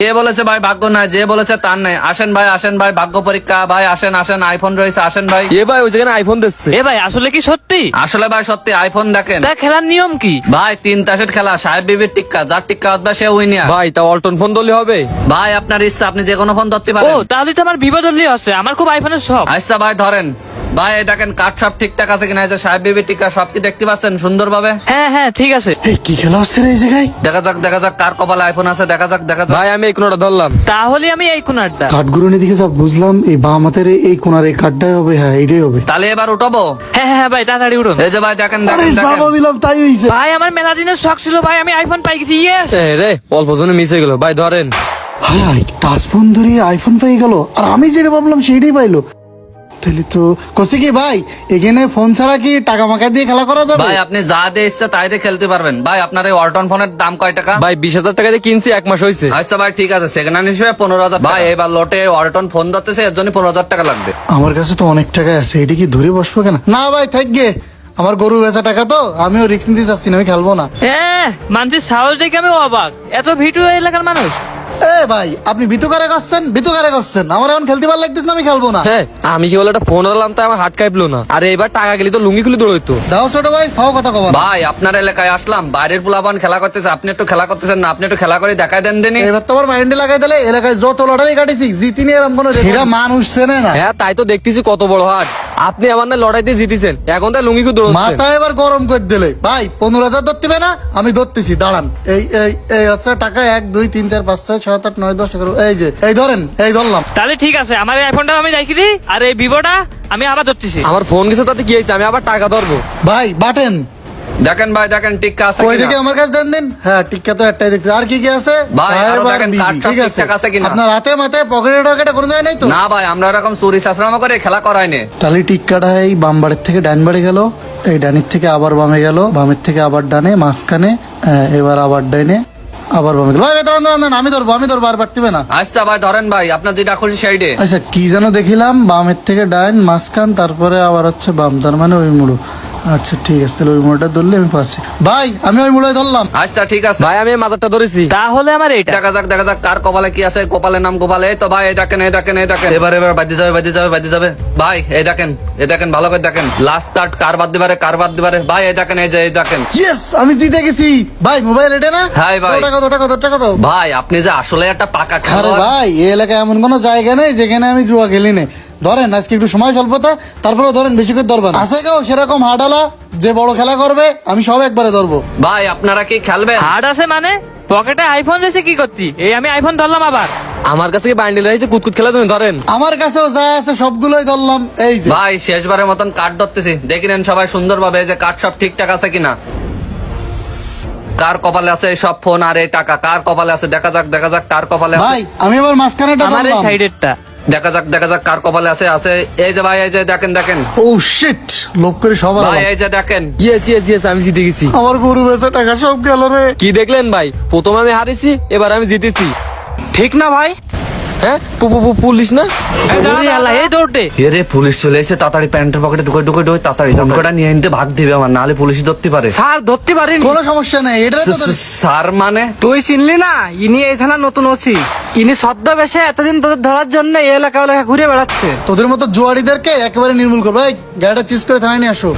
কে বলেছে ভাই ভাগ্য নাই যে বলেছে তার নাই। আসেন ভাই আসেন ভাই ভাগ্য পরীক্ষা ভাই আসেন আসেন আইফোন রয়েছে আসেন ভাই। এ ভাই ওই যেখানে আইফোন দিচ্ছে। এ ভাই আসলে কি সত্যি? আসলে ভাই সত্যি আইফোন দেখেন। তা খেলার নিয়ম কি? ভাই তিন তাসের খেলা সাহেব বিবির টিক্কা যার টিক্কা হতবা সে উইনিয়া ভাই তা অল্টন ফোন ধরলে হবে? ভাই আপনার ইচ্ছা আপনি যে কোনো ফোন ধরতে পারেন। ও তাহলে তো আমার বিপদ হলেই আছে আমার খুব আইফোনের শখ। আচ্ছা ভাই ধরেন। ভাই এই দেখেন কাঠ সব ঠিকঠাক আছে কিনা? এই যে সাহেব বিবির টিক্কা সব কি দেখতে পাচ্ছেন? সুন্দরভাবে? হ্যাঁ হ্যাঁ ঠিক আছে। এই কি খেলা হচ্ছে রে এই জায়গায়? দেখা যাক দেখা যাক কার কপালে আইফোন আছে দেখা যাক দেখা যাক। ভাই আমি এই কোনটা ধরলাম। তাহলে আমি এই কোনারটা কাঠগুরুনি দিকে যা বুঝলাম এই বাম হাতের এই- এই কোনার এই কাঠটাই হবে হ্যাঁ এটাই হবে। তাহলে এবার উঠাবো? হ্যাঁ হ্যাঁ হ্যাঁ ভাই তাড়াতাড়ি উঠুন। এই যে ভাই দেখেন আরে দেখেন যা দেখেন। ভাবিলাম তাই হইছে। ভাই আমার মেলা দিনের শখ ছিল ভাই আমি আইফোন পাই গেছি ইয়েস এ রে অল্প জনে মিস হয়ে গেল। ভাই ধরেন। হাই টাচ ফোন ধরে আইফোন পেয়ে গেল। আর আমি যেটা ভাবলাম সেইটাই পাইলো। তাহলে তো কসি কি ভাই? এখানে ফোন ছাড়া কি টাকা মাকা দিয়ে খেলা করা যাবে? ভাই আপনি যা দিয়ে ইচ্ছা তাই দিয়ে খেলতে পারবেন। ভাই আপনার এই ফোনের দাম কয় টাকা? ভাই বিশ হাজার টাকা দিয়ে কিনছি এক মাস হয়েছে আচ্ছা ভাই ঠিক আছে সেকেন্ড হ্যান্ড হিসেবে পনেরো হাজার ভাই এবার লটে ফোন ধরতেছে এর জন্য পনেরো হাজার টাকা লাগবে। আমার কাছে তো অনেক টাকা আছে এটা কি ধরে বসবো কেন? না ভাই থাকবে আমার গরু বেচা টাকা তো আমিও রিক্স নিতে চাচ্ছি না আমি খেলব না। হ্যাঁ মানুষের সাহস দেখে আমি অবাক। এত ভিটু এলাকার মানুষ। এ ভাই আপনি বিতুকারে করছেন? বিতুকারে করছেন? আমার এখন খেলতে ভালো লাগতেছে না আমি খেলব না। হ্যাঁ আমি কি বলে একটা ফোন আনলাম তাই আমার হাত কাঁপলো না। আরে এবার টাকা গেলি তো লুঙ্গি খুলে দৌড়তো দাও ছোট ভাই ফাও কথা কবা ভাই আপনার এলাকায় আসলাম বাইরের পোলাপান খেলা করতেছে আপনি একটু খেলা করতেছেন না আপনি একটু খেলা করে দেখাই দেন দিনই এবার তোমার মাইন্ডে লাগাই দিলে এলাকায় যত লটারি কাটিছি জিতিনি এরকম কোনো হীরা মানুষ চেনে না। হ্যাঁ তাই তো দেখতেছি কত বড় হাট। আপনি আমার না লড়াই দিয়ে জিতেছেন এখন তাই লুঙ্গি খুলে দৌড়চ্ছেন। মাথা এবার গরম করে দিলে। ভাই পনেরো হাজার ধরতে না আমি ধরতেছি দাঁড়ান। এই এই এই হচ্ছে টাকা এক দুই তিন চার পাঁচ ছয় সাত আট নয় দশ এগারো। এই যে এই ধরেন এই ধরলাম। তাহলে ঠিক আছে আমার এই আইফোনটা আমি রাখি দিই আর এই ভিভোটা আমি আবার ধরতেছি। আমার ফোন গেছে তাতে কি হয়েছে? আমি আবার টাকা ধরবো। ভাই বাটেন। দেখেন ভাই দেখেন টিক্কা আছে ওই কিনা? দিকে আমার কাছে দেন দিন। হ্যাঁ টিক্কা তো একটাই দেখতে। আর কি কি আছে? ভাই, আরও দেখেন ঠিক আছে। আছে কিনা? আপনার হাতে মাথায় পকেটে টকেটে কোনো জায়গায় নাই তো? না ভাই আমরা এরকম চুরি শাসরামা করে খেলা করাইনি তাহলে টিক্কাটা এই বাম বাড়ির থেকে ডান বাড়ি গেল এই ডানির থেকে আবার বামে গেল বামের থেকে আবার ডানে মাঝখানে এবার আবার ডাইনে আবার বামে ভাই, দাঁড়ান, দাঁড়ান, আমি ধরবো আমি ধরবো আর পারতিবে না। আচ্ছা ভাই ধরেন ভাই আপনার যেটা খুশি সাইডে আচ্ছা কি যেন দেখিলাম বামের থেকে ডাইন মাঝখান তারপরে আবার হচ্ছে বাম তার মানে ওই মুড়ো। আচ্ছা ঠিক আছে তাহলে ওই মুড়োটা ধরলে আমি পাচ্ছি ভাই আমি ওই মুড়োয় ধরলাম। আচ্ছা ঠিক আছে। ভাই আমি মাজারটা ধরেছি। তাহলে আমার এইটা দেখা যাক দেখা যাক কার কপালে কি আছে কপালের নাম গোপালে। তো ভাই এই দেখেন এই দেখেন এই দেখেন। এবার এবার বাদি যাবে বাদি যাবে বাদি যাবে। ভাই এই দেখেন এই দেখেন ভালো করে দেখেন। লাস্ট কার্ড কার বাদ দিবারে কার বাদ দিবারে। ভাই এই দেখেন এই যে এই দেখেন। ইয়েস আমি জিতে গেছি। ভাই মোবাইল এটা না? হাই ভাই। দশ টাকা দশ টাকা দশ টাকা দাও? ভাই আপনি যে আসলে একটা পাকা আরে খেলোয়াড়। ভাই এই এলাকায় এমন কোনো জায়গা নেই যেখানে আমি জুয়া খেলি নে। ধরেন আজকে একটু সময় স্বল্পতা তারপরে ধরেন বেশি করে ধরবেন আছে কেউ সেরকম হাডালা যে বড় খেলা করবে আমি সব একবারে ধরবো। ভাই আপনারা কি খেলবেন? হার্ড আছে মানে? পকেটে আইফোন রয়েছে কি করতি? এই আমি আইফোন ধরলাম আবার। আমার কাছে কি বান্ডিল রয়েছে কুতকুত খেলা তুমি ধরেন। আমার কাছেও যা আছে সবগুলোই ধরলাম এই যে। ভাই শেষবারের মতন কার্ড ধরতেছি। দেখি নেন সবাই সুন্দরভাবে যে কার্ড সব ঠিকঠাক আছে কিনা। কার কপালে আছে এই সব ফোন আর এই টাকা? কার কপালে আছে? দেখা যাক দেখা যাক কার কপালে আছে? ভাই আমি এবার মাঝখানেটা আমার এই ধরলাম। সাইডেরটা দেখা যাক দেখা যাক কার কপালে আছে আছে। এই যে ভাই এই যে দেখেন দেখেন। ও শিট লোভ করে সবার ভাই এই যে দেখেন। ইয়েস ইয়েস ইয়েস আমি জিতে গেছি। আমার গরু বেচা টাকা সব গেল রে। কি দেখলেন ভাই? প্রথম আমি হারিয়েছি এবার আমি জিতেছি। ঠিক না ভাই? হ্যাঁ? পুলিশ না? এই দৌড়তে। এরে পুলিশ চলে এসে তাড়াতাড়ি প্যান্টের পকেটে ঢুকে ঢুকে ঢুকে তাড়াতাড়ি ধমকাটা নিয়ে নিতে ভাগ দিবে আমার নাহলে পুলিশ ধরতে পারে। স্যার ধরতে পারিনি কোনো সমস্যা নেই এটা স্যার মানে? তুই চিনলি না? ইনি এই থানার নতুন ওসি। ইনি সদ্য বেশে এতদিন তোদের ধরার জন্য এই এলাকা এলাকা ঘুরে বেড়াচ্ছে। তোদের মতো জুয়ারিদেরকে একেবারে নির্মূল করব। গাড়িটা চিজ করে থানায় নিয়ে আসো।